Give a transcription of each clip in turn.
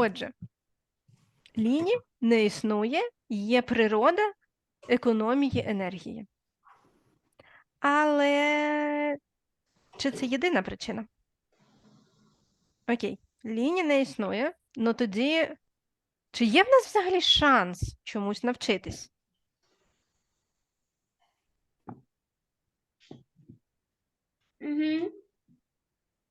Отже, ліній не існує, є природа економії енергії. Але чи це єдина причина? Окей, лінії не існує, ну тоді чи є в нас взагалі шанс чомусь навчитись? Угу.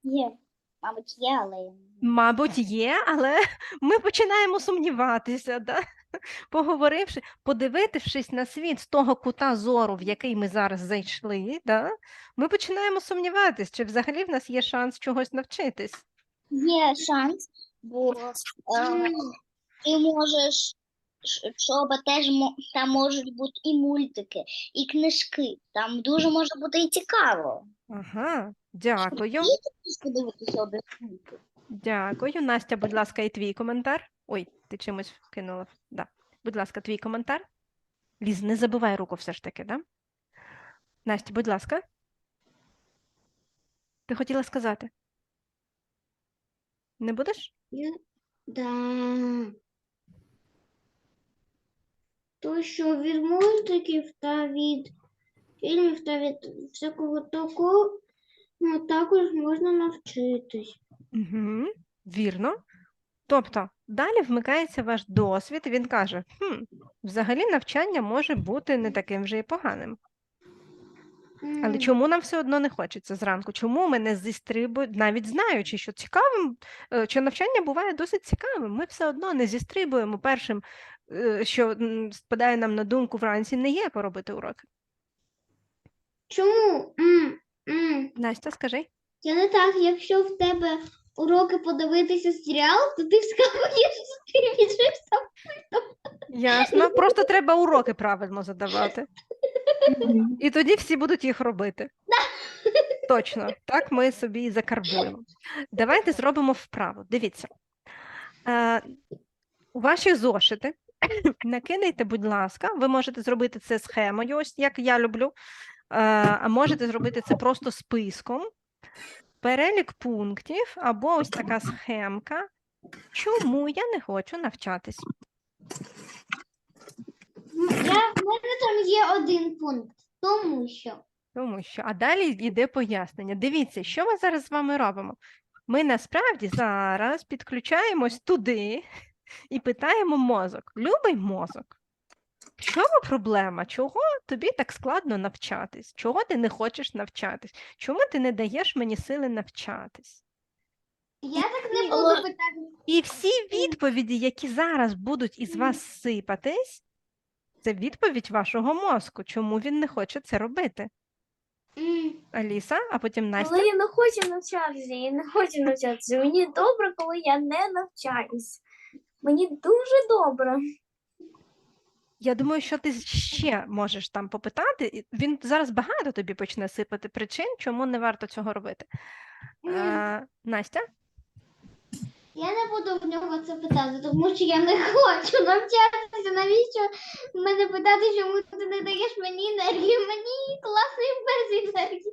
Є. Мабуть, є, але Мабуть, є, але ми починаємо сумніватися, да? поговоривши, подивившись на світ з того кута зору, в який ми зараз зайшли, да? ми починаємо сумніватися, чи взагалі в нас є шанс чогось навчитись. є шанс, бо е, ти можеш, ш- теж там можуть бути і мультики, і книжки. Там дуже може бути і цікаво. Ага, дякую. Обов'язково. Дякую. Настя, будь ласка, і твій коментар. Ой, ти чимось вкинула. Да. Будь ласка, твій коментар. Ліз, не забувай руку все ж таки, да? Настя, будь ласка. Ти хотіла сказати? Не будеш? Я... Да. То, що від мультиків та від фільмів та від всякого такого ну, також можна навчитись. Угу, вірно. Тобто, далі вмикається ваш досвід, і він каже: хм, взагалі навчання може бути не таким вже і поганим. Але чому нам все одно не хочеться зранку? Чому ми не зістрибуємо, навіть знаючи, що цікавим, е, що навчання буває досить цікавим, ми все одно не зістрибуємо першим, що спадає нам на думку вранці, не є поробити уроки. Чому? М, м. Настя, скажи. Це не так, якщо в тебе уроки подивитися серіал, то ти вскакуєш, ти біжиш. Ясно. Просто треба уроки правильно задавати. І тоді всі будуть їх робити. Точно, так ми собі і закарбуємо. Давайте зробимо вправу. Дивіться. Е, у ваші зошити накидайте, будь ласка, ви можете зробити це схемою, ось як я люблю, е, а можете зробити це просто списком. Перелік пунктів або ось така схемка. Чому я не хочу навчатись? Я, в мене там є один пункт, тому що. Тому що, а далі йде пояснення. Дивіться, що ми зараз з вами робимо. Ми насправді зараз підключаємось туди і питаємо мозок. Любий мозок, в чому проблема? Чого тобі так складно навчатись? Чого ти не хочеш навчатись? Чому ти не даєш мені сили навчатись? Я так не буду питати. І всі відповіді, які зараз будуть із вас сипатись, це відповідь вашого мозку, чому він не хоче це робити. Аліса, а потім Настя. Коли я не хочу навчатися, я не хочу навчатися. Мені добре, коли я не навчаюсь. Мені дуже добре. Я думаю, що ти ще можеш там попитати. Він зараз багато тобі почне сипати причин, чому не варто цього робити. А, Настя, Я не буду в нього це питати, тому що я не хочу навчатися. Навіщо мене питати, чому ти не даєш мені енергію? Мені класний без енергії.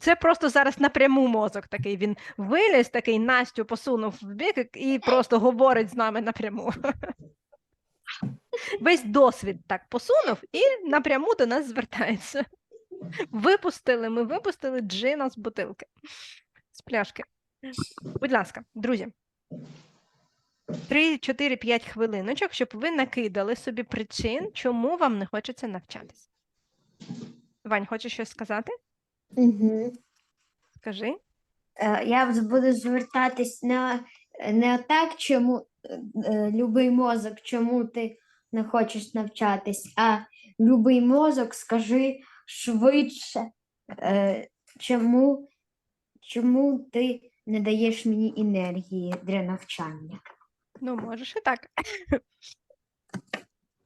це просто зараз напряму мозок такий. Він виліз, такий Настю посунув в бік і- і просто говорить з нами напряму. Весь досвід так посунув і напряму до нас звертається. Випустили, ми випустили джина з бутилки, з пляшки. Будь ласка, друзі. 3, 4, 5 хвилиночок, щоб ви накидали собі причин, чому вам не хочеться навчатись. Вань, хочеш щось сказати? Угу. Скажи. Я буду звертатись не, не так, чому е, е, любий мозок, чому ти не хочеш навчатись, а любий мозок, скажи швидше, е, чому, чому ти не даєш мені енергії для навчання. Ну, можеш і так.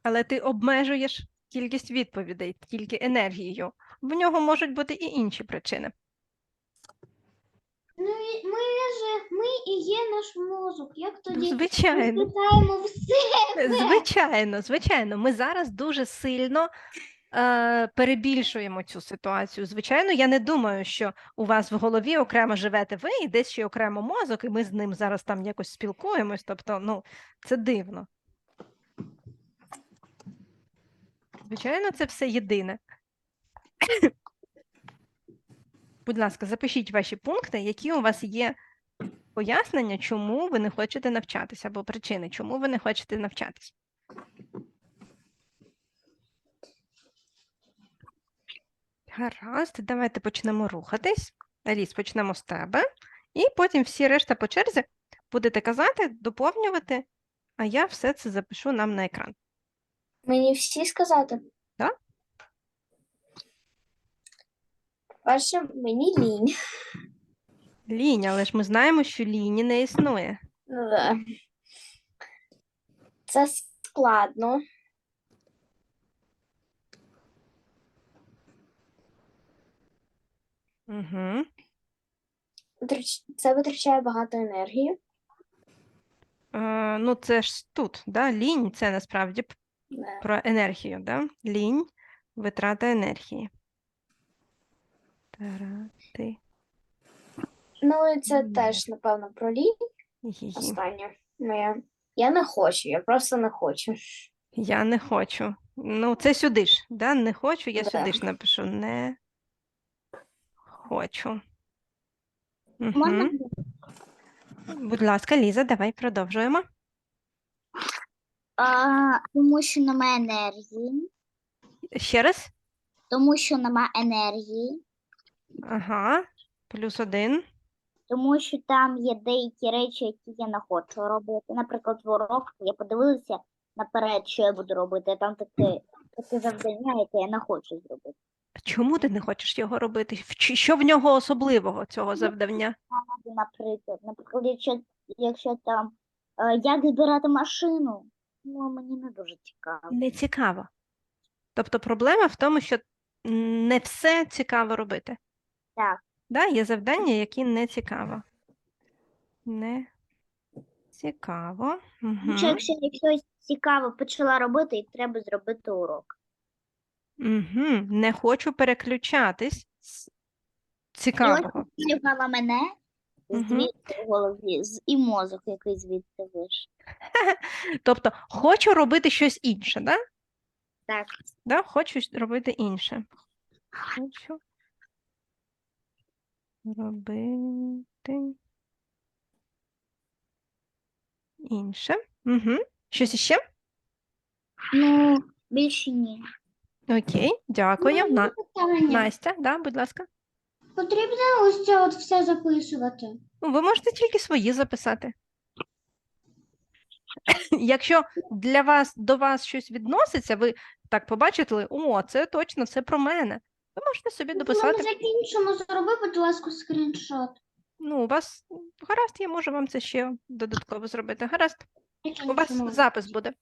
Але ти обмежуєш кількість відповідей, тільки енергією. В нього можуть бути і інші причини. Ну, і ми же ми і є наш мозок. Як тоді ми звичайно. питаємо все? Звичайно, звичайно, ми зараз дуже сильно е, перебільшуємо цю ситуацію. Звичайно, я не думаю, що у вас в голові окремо живете ви і десь ще окремо мозок, і ми з ним зараз там якось спілкуємось. Тобто, ну, це дивно. Звичайно, це все єдине. Будь ласка, запишіть ваші пункти, які у вас є пояснення, чому ви не хочете навчатися, або причини, чому ви не хочете навчатися. Гаразд, давайте почнемо рухатись. Аліс, почнемо з тебе, і потім всі решта по черзі будете казати, доповнювати, а я все це запишу нам на екран. Мені всі сказати? Так. Перше, мені лінь. Лінь, але ж ми знаємо, що ліні не існує. Ну, да. Це складно. Угу. Це витрачає багато енергії. Е, ну, це ж тут, да? Лінь це насправді Да. про енергію, да? Лінь, витрата енергії. Тарати Ну, і це Мгм. теж, напевно, про лінь. її. Останнє. Моя. Я не хочу, я просто не хочу. Я не хочу. Ну, це сюди ж, да? Не хочу, я Да. сюди ж напишу. Не хочу. Можна Угу. Будь ласка, Ліза, давай продовжуємо. а, тому що немає енергії, Ще раз. тому що немає енергії, Ага. Плюс один. тому що там є деякі речі, які я не хочу робити. Наприклад, в урок я подивилася наперед, що я буду робити, а там таке, таке завдання, яке я не хочу зробити. Чому ти не хочеш його робити? Чи- Що в нього особливого цього завдання? Наприклад, наприклад, якщо, якщо там е, як збирати машину, ну мені не дуже цікаво. Не цікаво. Тобто проблема в тому, що не все цікаво робити. Так. Да, є завдання, які не цікаво. Не цікаво. Ну, Угу. що якщо я щось цікаве почала робити, і треба зробити урок. Угу. Не хочу переключатись з цікавого. Малювала мене Мгм. звідти в голові, з і мозок, який звідти вийшов. Тобто, хочу робити щось інше, да? Так. Да? Хочу щ- робити інше. Хочу робити інше. Угу. Щось іще? Ну, більше ні. Окей, дякую. На... Питання. Настя, да, будь ласка. Потрібно ось це от все записувати. Ну, ви можете тільки свої записати. Якщо для вас до вас щось відноситься, ви так побачите, о, це точно, це про мене. Ви можете собі Ми дописати. закінчимо, зроби, будь ласка, скріншот. Ну, у вас гаразд, я можу вам це ще додатково зробити. Гаразд, у вас запис буде.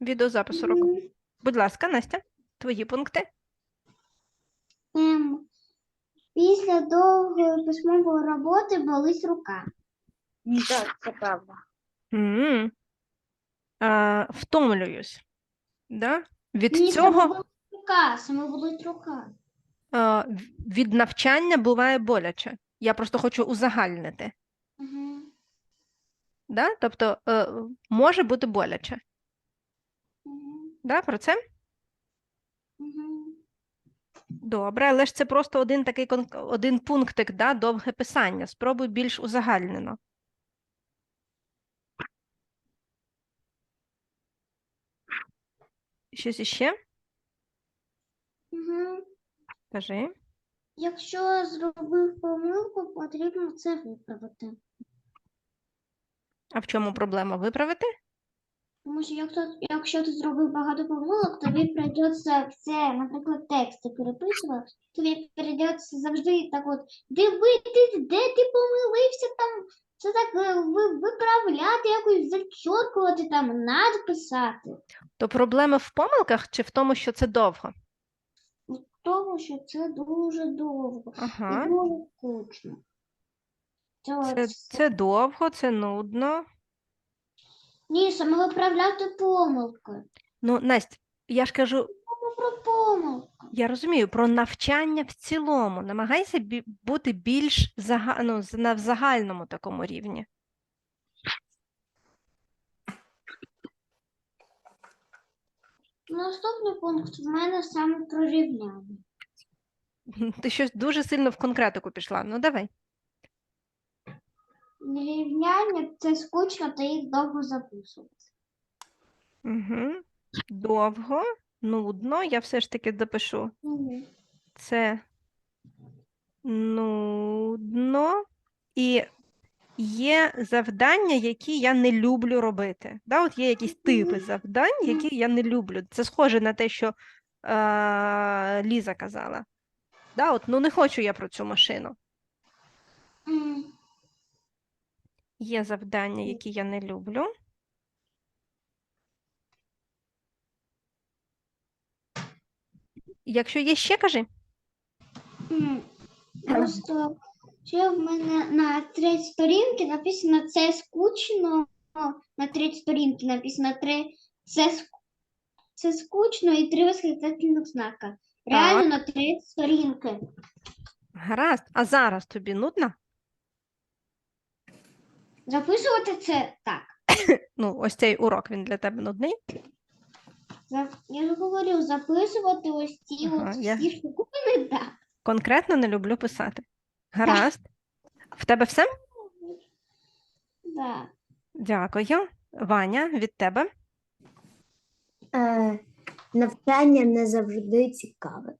Відеозапис уроку. Будь ласка, Настя, твої пункти. Ем, Після довгої письмової роботи болить рука. Так, це правда. м А, втомлююсь. Да? Від Ні, цього. саме болить рука, саме болить рука. В- від навчання буває боляче. Я просто хочу узагальнити. Угу. Да? Тобто е, може бути боляче. Угу. Да? Про це? Добре, але ж це просто один такий один пунктик, да? довге писання. Спробуй більш узагальнено. Щось іще? Угу. Кажи. Якщо зробив помилку, потрібно це виправити. А в чому проблема виправити? Тому що якщо, якщо ти зробив багато помилок, тобі прийдеться все, наприклад, тексти переписував, тобі прийдеться завжди так от дивитись, де ти помилився там, це так е, ви- виправляти, якось зачеркувати там, надписати. То проблема в помилках чи в тому, що це довго? В Тому що це дуже довго Ага. і дуже скучно. Це, Це, це довго, це нудно. Ні, саме виправляти помилки. Ну, Настя, я ж кажу, про помилку. Я розумію, про навчання в цілому. Намагайся бі- бути більш зага... ну, на в загальному такому рівні. Наступний пункт в мене саме про рівняння. Ти щось дуже сильно в конкретику пішла. Ну, давай. Рівняння це скучно та їх довго записувати. Угу. Довго, нудно. Я все ж таки допишу. Це нудно. І є завдання, які я не люблю робити. Да, от є якісь типи завдань, які я не люблю. Це схоже на те, що е- Ліза казала. Да, от, ну не хочу я про цю машину. Є завдання, які я не люблю. Якщо є ще, кажи. Просто ще в мене на третій сторінці написано це скучно. На третій сторінці написано три це, ск- це скучно і три восклицательних знака. Реально на третій сторінці. Гаразд. А зараз тобі нудно? Записувати це так. Ну, ось цей урок він для тебе нудний. За- Я ж говорю, записувати ось ці Ага, от я- всі штуковини, так. Конкретно не люблю писати. Гаразд. В тебе все? Да. Дякую. Ваня, від тебе. Е, навчання не завжди цікаве.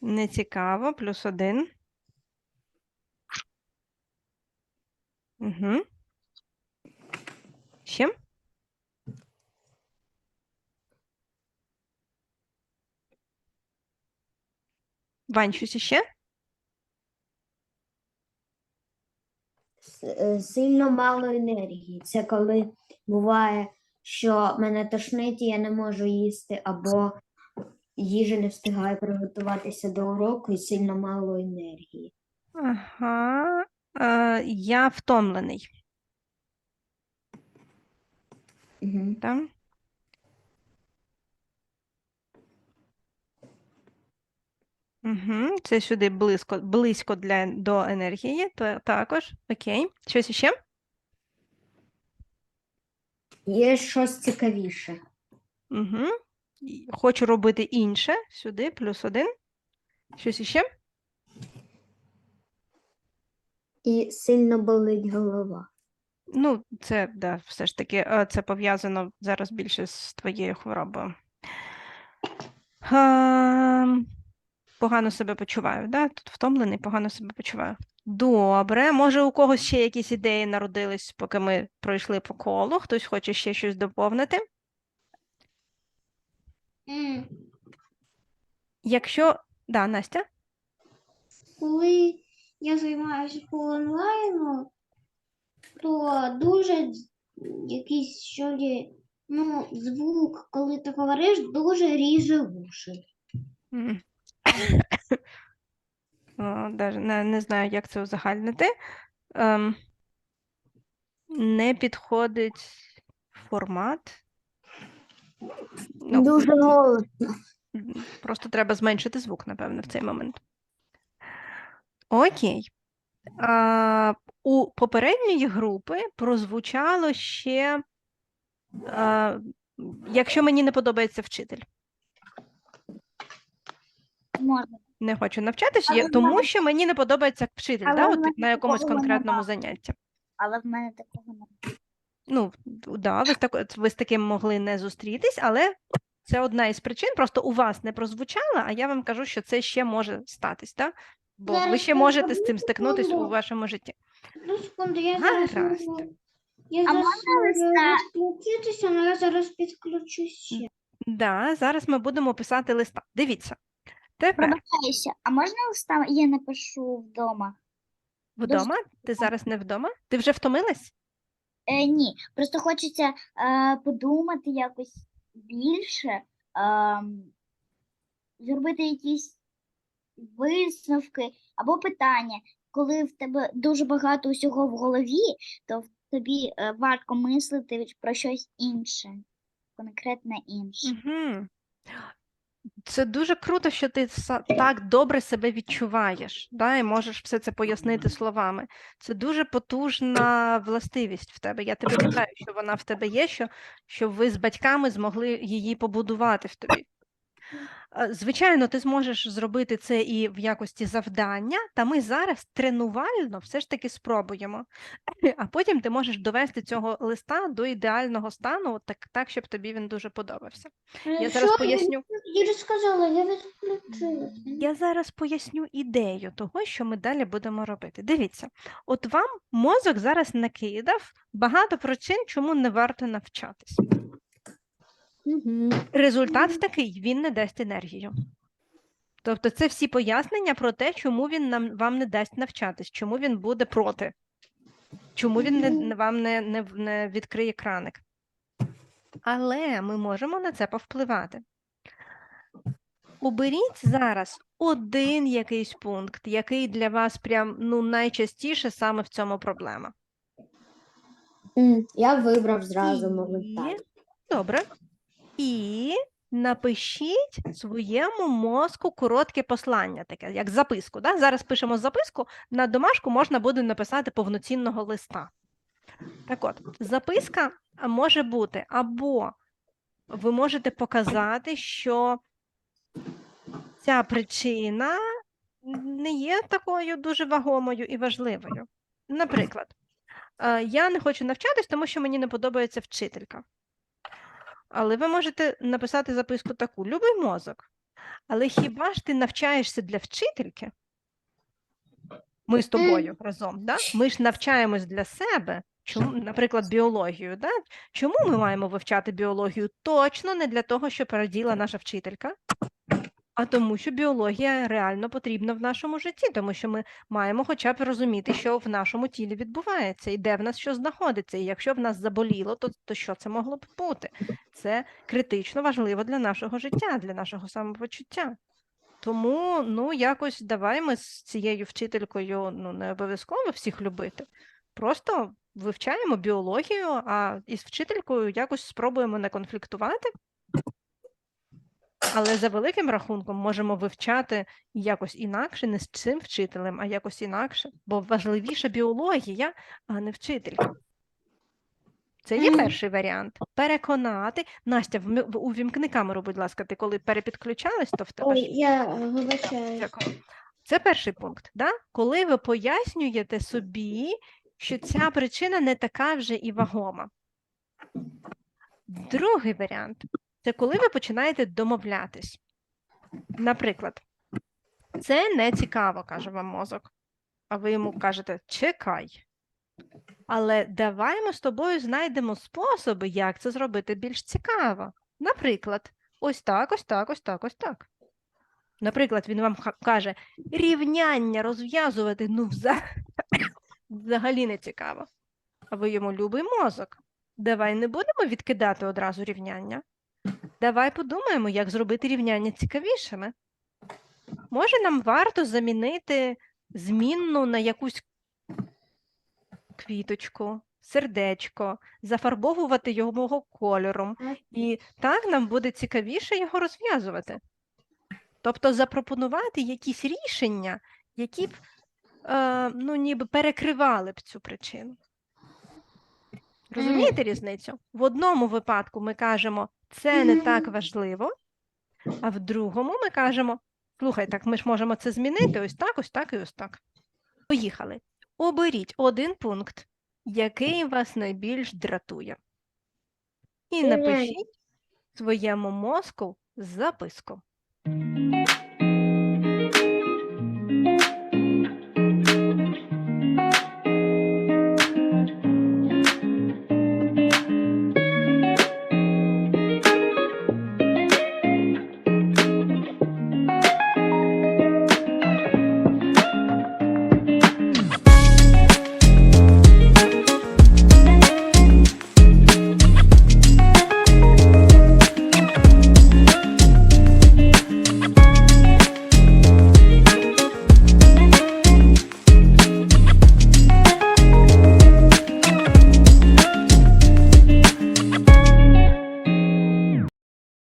Не цікаво, плюс один. Угу. Ще? Вань, щось іще? С- е, Сильно мало енергії. Це коли буває, що мене тошнить і я не можу їсти, або їжа не встигає приготуватися до уроку і сильно мало енергії. Ага. Е, я втомлений. Угу. Так? Угу. Це сюди близько, близько для, до енергії, то також. Окей. Щось іще? Є щось цікавіше. Угу. Хочу робити інше. Сюди, плюс один. Щось іще? І сильно болить голова. Ну, це, да, все ж таки, е, це пов'язано зараз більше з твоєю хворобою. Ем, Погано себе почуваю, да? Тут втомлений, погано себе почуваю. Добре, може, у когось ще якісь ідеї народились, поки ми пройшли по колу. Хтось хоче ще щось доповнити. М. Якщо, да, Настя? Коли я займаюся по онлайну, то дуже якийсь що лі, ну, звук, коли ти говориш, дуже ріже вуші. О, даже не, не знаю, як це узагальнити. Ем, не підходить формат. Ну, Дуже голосно. Просто треба зменшити звук, напевно, в цей момент. Окей. А, у попередньої групи прозвучало ще, а, якщо мені не подобається вчитель. Можна. Не хочу навчатись, Але в тому мене- що мені не подобається вчитель, Але да, в от мене на якомусь такого конкретному нема. занятті. Але в мене такого немає. Ну, да, ви з, тако, ви з таким могли не зустрітись, але це одна із причин. Просто у вас не прозвучало, а я вам кажу, що це ще може статись, так? Бо ви ще можете з цим стикнутись у вашому житті. Ну, секунду, я зараз Гаразд. можу- Я А зараз можна можу листа? розключитися, але я зараз підключусь ще. Да, зараз ми будемо писати листа. Дивіться. Тепер Пробачаюся, а можна листа я напишу вдома? вдома. Ти зараз не вдома? Ти вже втомилась? Е, ні, просто хочеться е, подумати якось більше, е, зробити якісь висновки або питання. Коли в тебе дуже багато усього в голові, то тобі е, важко мислити про щось інше, конкретне інше. Це дуже круто, що ти так добре себе відчуваєш, да, і можеш все це пояснити словами. Це дуже потужна властивість в тебе. Я тебе вітаю, що вона в тебе є, що, що ви з батьками змогли її побудувати в тобі. Е, Звичайно, ти зможеш зробити це і в якості завдання, та ми зараз тренувально все ж таки спробуємо. А потім ти можеш довести цього листа до ідеального стану, так, так щоб тобі він дуже подобався. Я зараз Що? поясню. Я ж сказала, я відключила. Я зараз поясню ідею того, що ми далі будемо робити. Дивіться, от вам мозок зараз накидав багато причин, чому не варто навчатись. Результат такий: він не дасть енергію. Тобто, це всі пояснення про те, чому він нам вам не дасть навчатись, чому він буде проти, чому він не, вам не, не, не відкриє краник. Але ми можемо на це повпливати. Оберіть зараз один якийсь пункт, який для вас прям ну, найчастіше саме в цьому проблема. Я вибрав зразу моментально. Добре. І напишіть своєму мозку коротке послання, таке, як записку. Да? Зараз пишемо записку, на домашку можна буде написати повноцінного листа. Так от, записка може бути або ви можете показати, що ця причина не є такою дуже вагомою і важливою. Наприклад, е, я не хочу навчатись, тому що мені не подобається вчителька. Але ви можете написати записку таку: любий мозок. Але хіба ж ти навчаєшся для вчительки? Ми з тобою разом, да? ми ж навчаємось для себе. Чому, наприклад, біологію. Да? Чому ми маємо вивчати біологію? Точно не для того, щоб раділа наша вчителька, а тому, що біологія реально потрібна в нашому житті, тому що ми маємо хоча б розуміти, що в нашому тілі відбувається, і де в нас що знаходиться. І якщо в нас заболіло, то, то що це могло б бути? Це критично важливо для нашого життя, для нашого самопочуття. Тому ну якось давай ми з цією вчителькою ну не обов'язково всіх любити. Просто вивчаємо біологію, а із вчителькою якось спробуємо не конфліктувати. Але за великим рахунком можемо вивчати якось інакше, не з цим вчителем, а якось інакше, бо важливіша біологія, а не вчителька. Це є перший варіант. Переконати. Настя, увімкни камеру, будь ласка, ти коли перепідключалась, то в тебе Ой, я е, вибачаю. Це перший пункт, да? коли ви пояснюєте собі, що ця причина не така вже і вагома. Другий варіант це коли ви починаєте домовлятись. Наприклад, це не цікаво, каже вам мозок. А ви йому кажете, чекай. Але давай ми з тобою знайдемо способи, як це зробити більш цікаво. Наприклад, ось так, ось так, ось так, ось так. Наприклад, він вам каже, рівняння розв'язувати, ну, взагалі не цікаво. А ви йому любий мозок. Давай не будемо відкидати одразу рівняння. Давай подумаємо, як зробити рівняння цікавішими. Може, нам варто замінити змінну на якусь квіточку, сердечко, зафарбовувати його кольором. І так нам буде цікавіше його розв'язувати. Тобто запропонувати якісь рішення, які б е, ну, ніби перекривали б цю причину. Розумієте різницю? В одному випадку ми кажемо, це не так важливо, а в другому ми кажемо, слухай, так ми ж можемо це змінити ось так, ось так і ось так. Поїхали. Оберіть один пункт, який вас найбільш дратує. І напишіть своєму мозку записку.